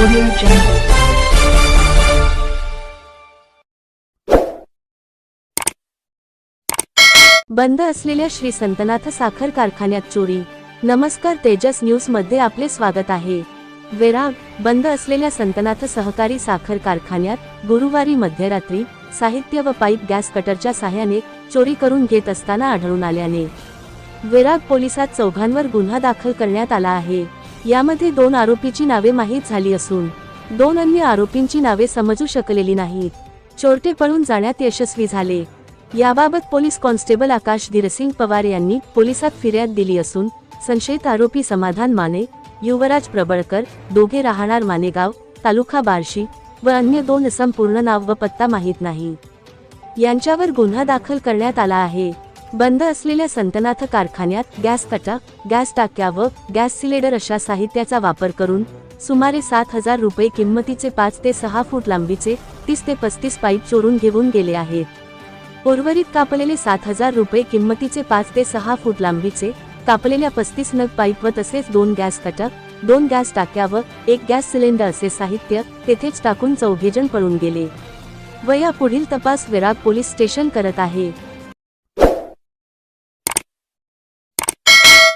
Audio Jungle. बंद असलेल्या श्री संतनाथ साखर कारखान्यात चोरी. नमस्कार तेजस न्यूजमध्ये आपले स्वागत आहे. वेराग बंद असलेल्या संतनाथ सहकारी साखर कारखान्यात गुरुवारी मध्यरात्री साहित्य व पाईप गॅस कटरच्या सहाय्याने चोरी करून घेत असताना आढळून आल्याने. विराग पोलिसात चौघांवर गुन्हा दाखल करण्यात आला आहे. यामध्ये दोन आरोपीची नावे माहीत झाली असून दोन अन्य आरोपींची नावे समजू शकलेली नाहीत. चोरटे पळून जाण्यात यशस्वी झाले. याबाबत पोलीस कॉन्स्टेबल आकाश धीरसिंग पवार यांनी पोलिसात फिर्याद दिली असून संशयित आरोपी समाधान माने युवराज प्रबळकर दोघे राहणार मानेगाव तालुका बार्शी व अन्य दोन संपूर्ण नाव व पत्ता माहीत नाही. यांच्यावर गुन्हा दाखल करण्यात आला आहे. बंद असलेल्या संतनाथ कारखान्यात गॅस कटा गॅस टाक्या व गॅस सिलेंडर अशा साहित्याचा वापर करून सुमारे सात हजार रुपये किंमतीचे पाच ते सहा फूट लांबीचे तीस ते पस्तीस पाईप चोरून घेऊन गेले आहेत. उर्वरित कापलेले सात हजार रुपये किंमतीचे पाच ते सहा फूट लांबीचे कापलेल्या पस्तीस नग पाईप व तसेच दोन गॅस कटक दोन गॅस टाक्या व एक गॅस सिलेंडर असे साहित्य तेथेच टाकून चौघेजण पळून गेले. व या पुढील तपास विराग पोलीस स्टेशन करत आहे.